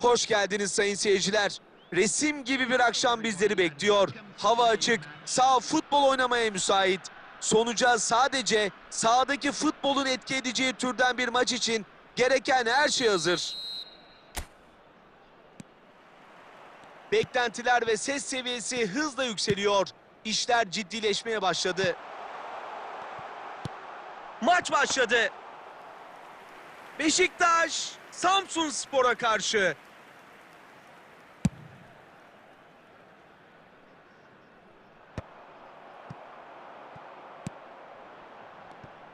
Hoş geldiniz sayın seyirciler. Resim gibi bir akşam bizleri bekliyor. Hava açık, sağ futbol oynamaya müsait. Sonuca sadece sahadaki futbolun etki edeceği türden bir maç için gereken her şey hazır. Beklentiler ve ses seviyesi hızla yükseliyor. İşler ciddileşmeye başladı. Maç başladı. Beşiktaş Samsun Spor'a karşı.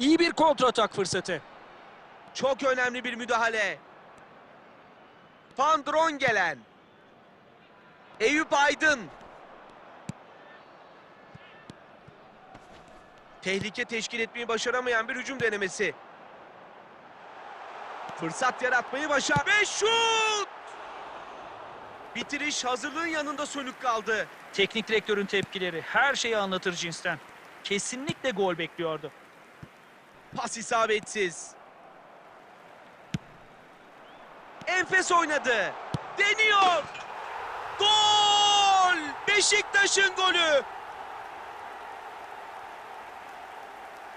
İyi bir kontratak fırsatı. Çok önemli bir müdahale. Van Drongelen. Eyüp Aydın. Tehlike teşkil etmeyi başaramayan bir hücum denemesi. Fırsat yaratmayı başar ve şut! Bitiriş hazırlığın yanında sönük kaldı. Teknik direktörün tepkileri her şeyi anlatır cinsten. Kesinlikle gol bekliyordu. Pas isabetsiz. Enfes oynadı. Deniyor. Gol! Beşiktaş'ın golü.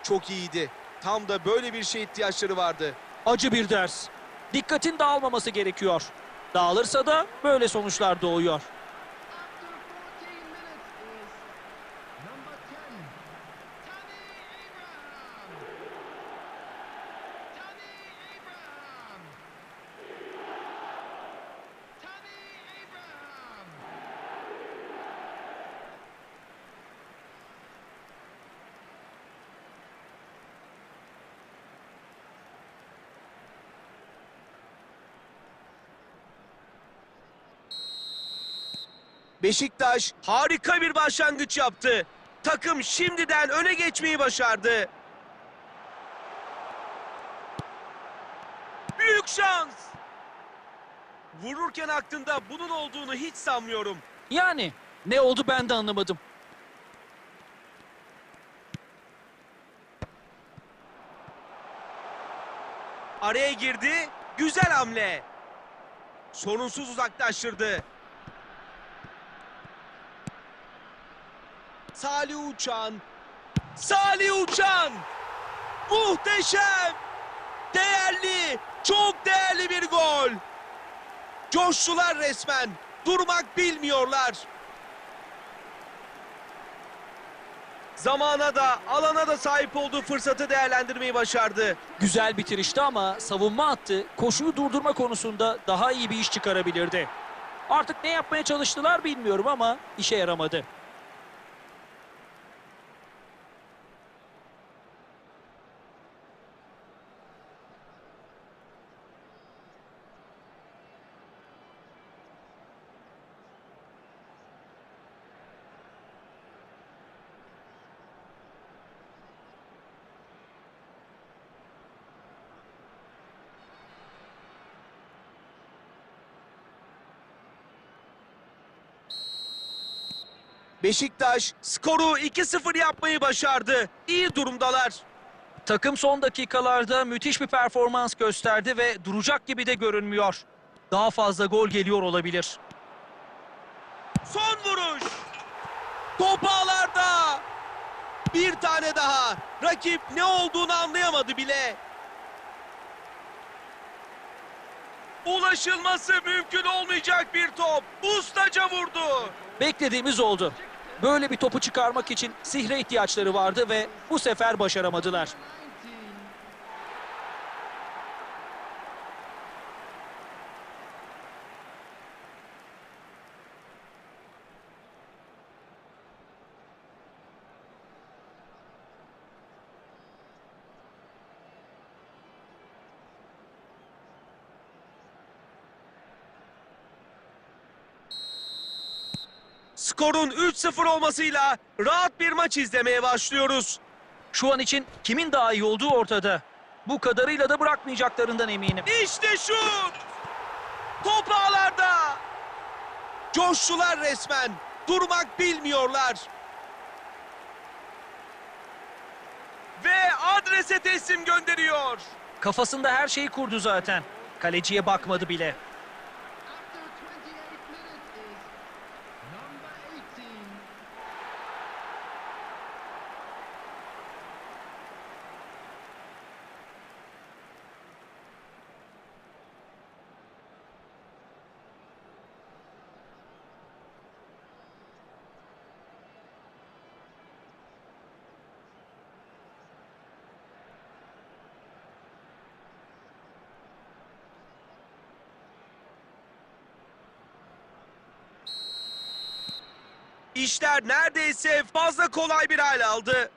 Çok iyiydi. Tam da böyle bir şey ihtiyaçları vardı. Acı bir ders. Dikkatin dağılmaması gerekiyor. Dağılırsa da böyle sonuçlar doğuyor. Beşiktaş harika bir başlangıç yaptı. Takım şimdiden öne geçmeyi başardı. Büyük şans. Vururken aklında bunun olduğunu hiç sanmıyorum. Yani ne oldu ben de anlamadım. Araya girdi. Güzel hamle. Sorunsuz uzaklaştırdı. Salih Uçan. Salih Uçan. Muhteşem. Değerli. Çok değerli bir gol. Coştular resmen. Durmak bilmiyorlar. Zamana da alana da sahip olduğu fırsatı değerlendirmeyi başardı. Güzel bitirişti ama savunma attı. Koşuyu durdurma konusunda daha iyi bir iş çıkarabilirdi. Artık ne yapmaya çalıştılar bilmiyorum ama işe yaramadı. Beşiktaş skoru 2-0 yapmayı başardı. İyi durumdalar. Takım son dakikalarda müthiş bir performans gösterdi ve duracak gibi de görünmüyor. Daha fazla gol geliyor olabilir. Son vuruş. Top ağlarda. Bir tane daha. Rakip ne olduğunu anlayamadı bile. Ulaşılması mümkün olmayacak bir top. Ustaca vurdu. Beklediğimiz oldu. Böyle bir topu çıkarmak için sihre ihtiyaçları vardı ve bu sefer başaramadılar. Skorun 3-0 olmasıyla rahat bir maç izlemeye başlıyoruz. Şu an için kimin daha iyi olduğu ortada. Bu kadarıyla da bırakmayacaklarından eminim. İşte şut! Top ağlarda! Coştular resmen. Durmak bilmiyorlar. Ve adrese teslim gönderiyor. Kafasında her şeyi kurdu zaten. Kaleciye bakmadı bile. İşler neredeyse fazla kolay bir hal aldı.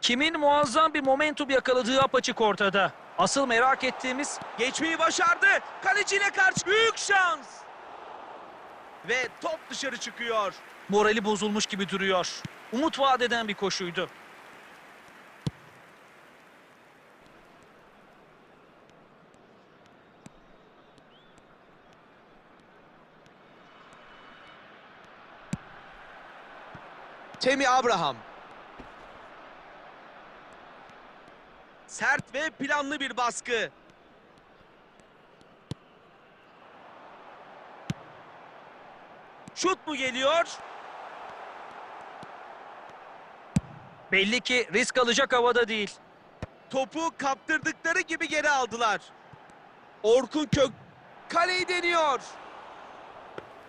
Kimin muazzam bir momentum yakaladığı apaçık ortada. Asıl merak ettiğimiz Geçmeyi başardı. Kaleciyle karşı büyük şans. Ve top dışarı çıkıyor. morali bozulmuş gibi duruyor. Umut vaat eden bir koşuydu. Temi Abraham. Sert ve planlı bir baskı. Şut mu geliyor? Belli ki risk alacak havada değil. Topu kaptırdıkları gibi geri aldılar. Orkun Kök kaleyi deniyor.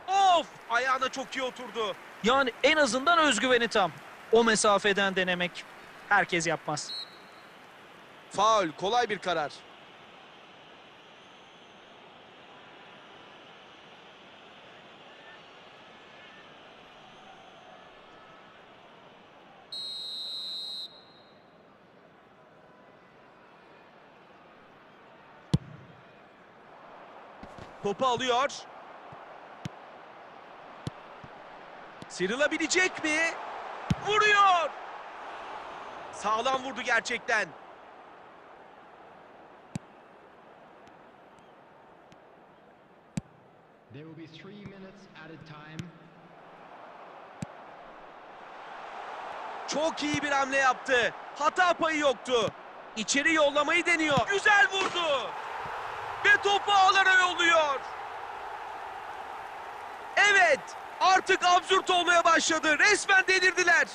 Of! Ayağına çok iyi oturdu. Yani en azından özgüveni tam. O mesafeden denemek herkes yapmaz. Faul, kolay bir karar. Topu alıyor. Sıyrılabilecek mi? Vuruyor. Sağlam vurdu gerçekten. There will be three minutes at a time. Çok iyi bir hamle yaptı. Hata payı yoktu. İçeri yollamayı deniyor. Güzel vurdu. Ve topu ağlara yolluyor. Evet. Artık absürt olmaya başladı. Resmen delirdiler.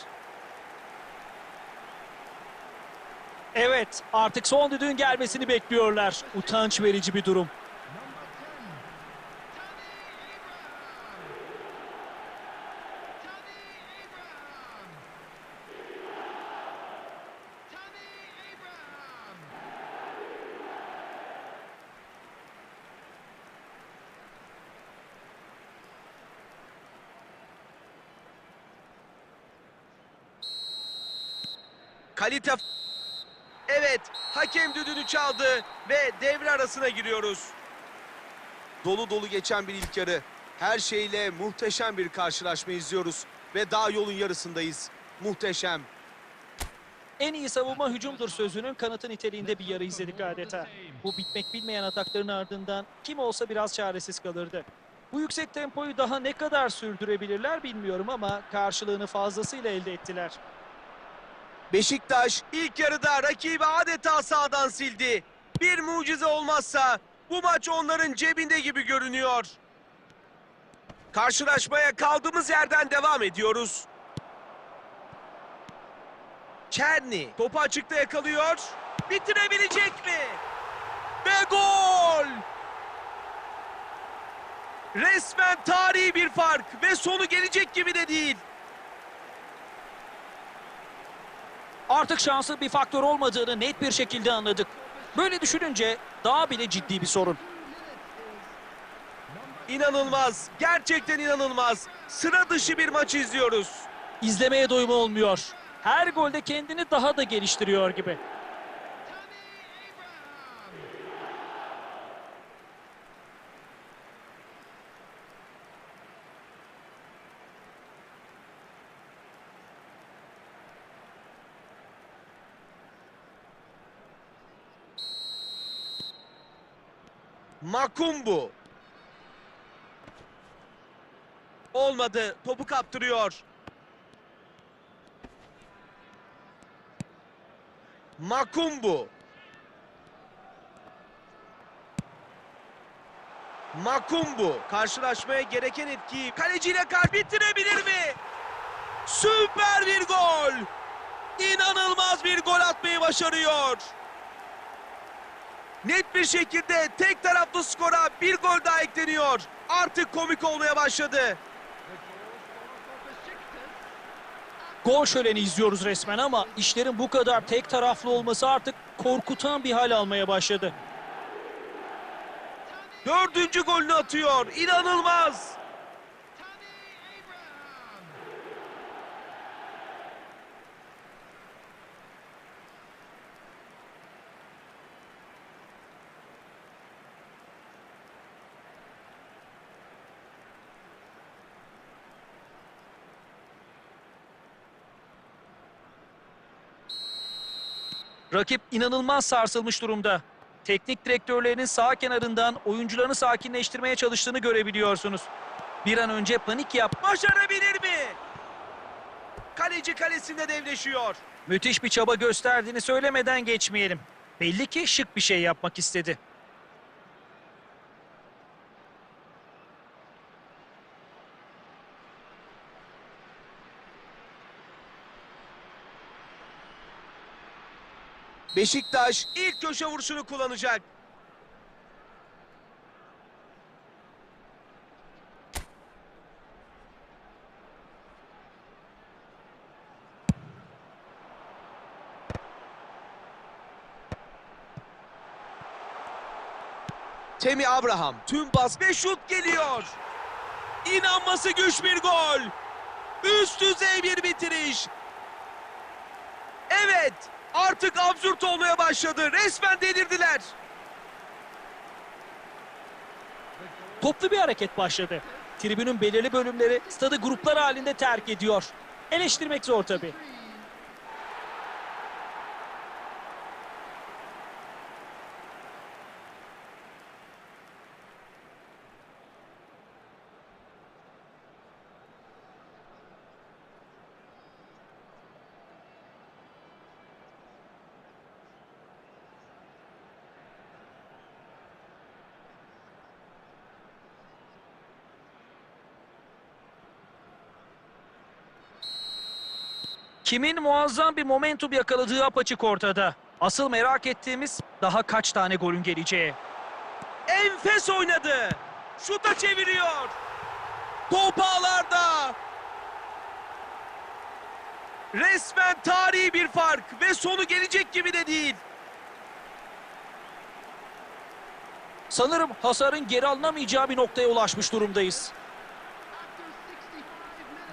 Evet artık son düdüğün gelmesini bekliyorlar. Utanç verici bir durum. Kalite... Evet, hakem düdüğünü çaldı ve devre arasına giriyoruz. Dolu dolu geçen bir ilk yarı. Her şeyle muhteşem bir karşılaşma izliyoruz. Ve daha yolun yarısındayız. Muhteşem. En iyi savunma hücumdur sözünün kanıtı niteliğinde bir yarı izledik adeta. Bu bitmek bilmeyen atakların ardından kim olsa biraz çaresiz kalırdı. Bu yüksek tempoyu daha ne kadar sürdürebilirler bilmiyorum ama karşılığını fazlasıyla elde ettiler. Beşiktaş ilk yarıda rakibi adeta sağdan sildi. Bir mucize olmazsa bu maç onların cebinde gibi görünüyor. Karşılaşmaya kaldığımız yerden devam ediyoruz. Çerni topu açıkta yakalıyor. Bitirebilecek mi? Ve gol! Resmen tarihi bir fark ve sonu gelecek gibi de değil. Artık şansın bir faktör olmadığını net bir şekilde anladık. Böyle düşününce daha bile ciddi bir sorun. İnanılmaz. Gerçekten inanılmaz. Sıra dışı bir maç izliyoruz. İzlemeye doyum olmuyor. Her golde kendini daha da geliştiriyor gibi. Makumbu. Olmadı. Topu kaptırıyor. Makumbu. Makumbu karşılaşmaya gereken etkiyi kaleciyle kar bitirebilir mi? Süper bir gol. İnanılmaz bir gol atmayı başarıyor. Net bir şekilde tek taraflı skora bir gol daha ekleniyor. Artık komik olmaya başladı. Gol şöleni izliyoruz resmen ama işlerin bu kadar tek taraflı olması artık korkutan bir hal almaya başladı. Dördüncü golünü atıyor. İnanılmaz. Rakip inanılmaz sarsılmış durumda. Teknik direktörlerinin sağ kenarından oyuncularını sakinleştirmeye çalıştığını görebiliyorsunuz. Bir an önce panik yap. Başarabilir mi? Kaleci kalesinde devleşiyor. Müthiş bir çaba gösterdiğini söylemeden geçmeyelim. Belli ki şık bir şey yapmak istedi. Beşiktaş ilk köşe vuruşunu kullanacak. Temi Abraham tüm bas ve şut geliyor. İnanması güç bir gol. Üst düzey bir bitiriş. Evet, artık absürt olmaya başladı. Resmen delirdiler. Toplu bir hareket başladı. Tribünün belirli bölümleri stadı gruplar halinde terk ediyor. Eleştirmek zor tabii. Kimin muazzam bir momentum yakaladığı apaçık ortada. Asıl merak ettiğimiz daha kaç tane golün geleceği. Enfes oynadı. Şuta çeviriyor. Top ağlarda. Resmen tarihi bir fark ve sonu gelecek gibi de değil. Sanırım hasarın geri alınamayacağı bir noktaya ulaşmış durumdayız.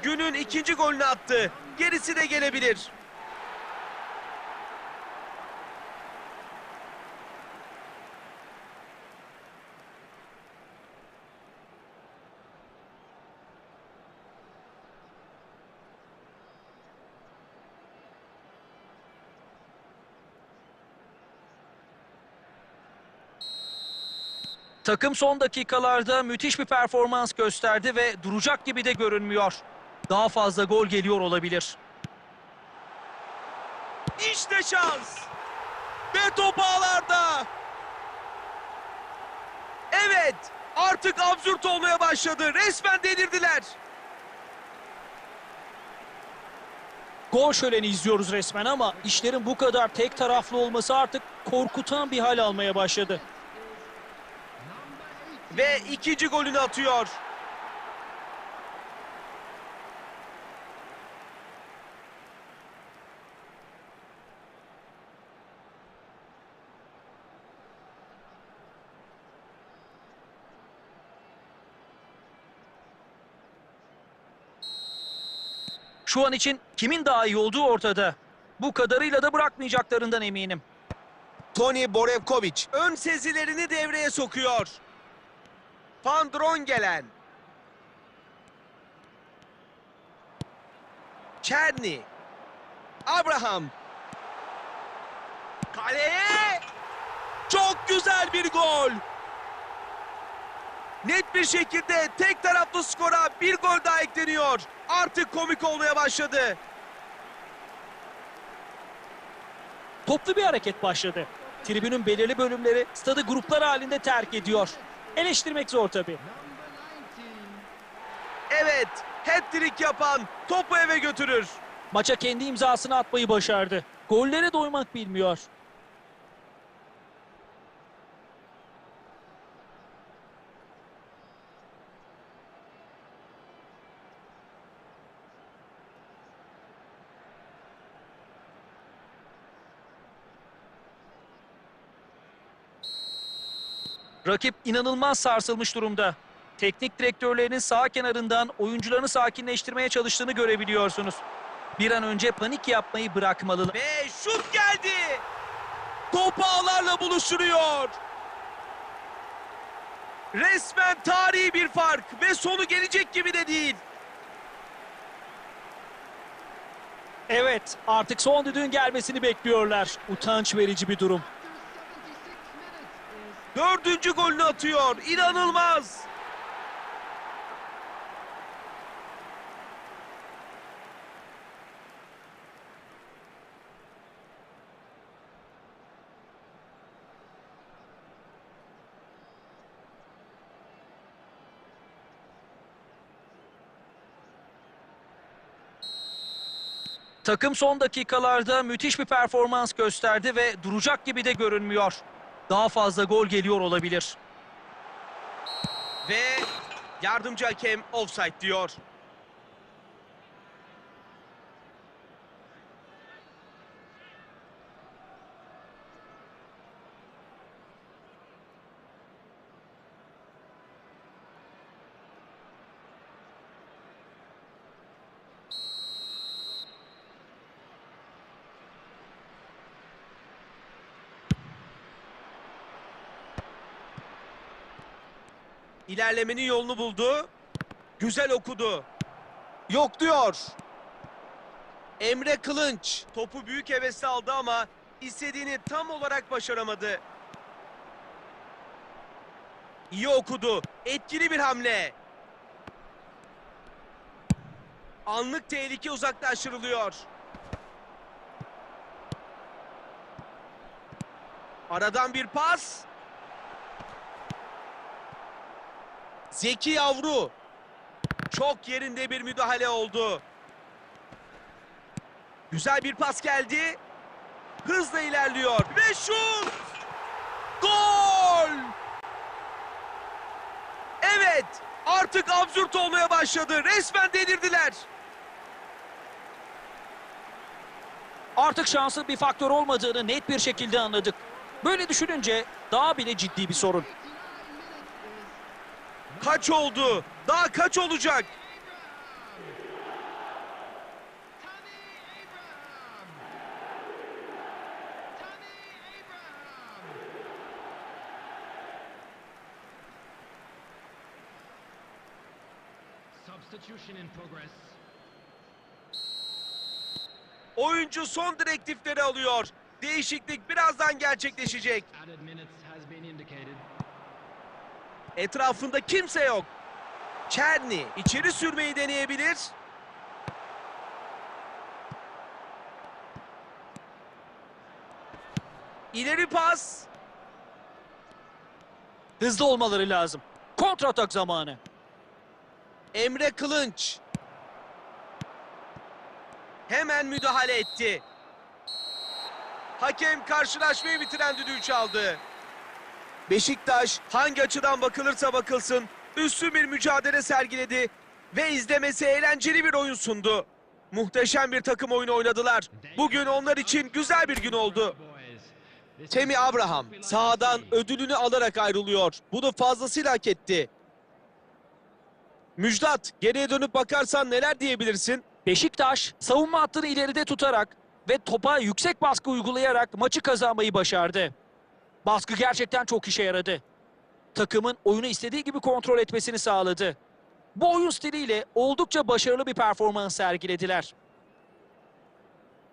Günün ikinci golünü attı. Gerisi de gelebilir. Takım son dakikalarda müthiş bir performans gösterdi ve duracak gibi de görünmüyor. Daha fazla gol geliyor olabilir. İşte şans. Ve top ağlarda. Evet, artık absürt olmaya başladı. Resmen delirdiler. Gol şöleni izliyoruz resmen ama işlerin bu kadar tek taraflı olması artık korkutan bir hal almaya başladı. Ve ikinci golünü atıyor. Şu an için kimin daha iyi olduğu ortada. Bu kadarıyla da bırakmayacaklarından eminim. Tony Borevkovic ön sezilerini devreye sokuyor. Van Drongelen. Çerni. Abraham. Kaleye. Çok güzel bir gol. Net bir şekilde tek taraflı skora bir gol daha ekleniyor. Artık komik olmaya başladı. Toplu bir hareket başladı. Tribünün belirli bölümleri stadı gruplar halinde terk ediyor. Eleştirmek zor tabii. Evet, hat-trick yapan topu eve götürür. Maça kendi imzasını atmayı başardı. Gollere doymak bilmiyor. Rakip inanılmaz sarsılmış durumda. Teknik direktörlerinin sağ kenarından oyuncularını sakinleştirmeye çalıştığını görebiliyorsunuz. Bir an önce panik yapmayı bırakmalı. Ve şut geldi. Top ağlarla buluşturuyor. Resmen tarihi bir fark ve sonu gelecek gibi de değil. Evet, artık son düdüğün gelmesini bekliyorlar. Utanç verici bir durum. Dördüncü golünü atıyor. İnanılmaz. Takım son dakikalarda müthiş bir performans gösterdi ve duracak gibi de görünmüyor. Daha fazla gol geliyor olabilir. Ve yardımcı hakem offside diyor. İlerlemenin yolunu buldu. Güzel okudu. Yok diyor. Emre Kılınç topu büyük hevesle aldı ama istediğini tam olarak başaramadı. İyi okudu. Etkili bir hamle. Anlık tehlike uzaklaştırılıyor. Aradan bir pas. Zeki Yavru. Çok yerinde bir müdahale oldu. Güzel bir pas geldi. Hızla ilerliyor. Ve şut! Gol! Evet, artık absürt olmaya başladı. Resmen delirdiler. Artık şansın bir faktör olmadığını net bir şekilde anladık. Böyle düşününce daha bile ciddi bir sorun. Kaç oldu? Daha kaç olacak? Substitution in progress. Oyuncu son direktifleri alıyor. Değişiklik birazdan gerçekleşecek. Added minutes has been indicated. Etrafında kimse yok. Çerni içeri sürmeyi deneyebilir. İleri pas. Hızlı olmaları lazım. Kontratak zamanı. Emre Kılınç. Hemen müdahale etti. Hakem karşılaşmayı bitiren düdüğü çaldı. Beşiktaş hangi açıdan bakılırsa bakılsın üstün bir mücadele sergiledi ve izlemesi eğlenceli bir oyun sundu. Muhteşem bir takım oyunu oynadılar. Bugün onlar için güzel bir gün oldu. Temi Abraham sahadan ödülünü alarak ayrılıyor. Bunu fazlasıyla hak etti. Müjdat geriye dönüp bakarsan neler diyebilirsin? Beşiktaş savunma hattını ileride tutarak ve topa yüksek baskı uygulayarak maçı kazanmayı başardı. Baskı gerçekten çok işe yaradı. Takımın oyunu istediği gibi kontrol etmesini sağladı. Bu oyun stiliyle oldukça başarılı bir performans sergilediler.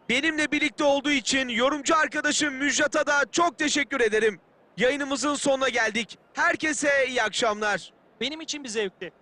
Benimle birlikte olduğu için yorumcu arkadaşım Müjdat'a da çok teşekkür ederim. Yayınımızın sonuna geldik. Herkese iyi akşamlar. Benim için bir zevkti.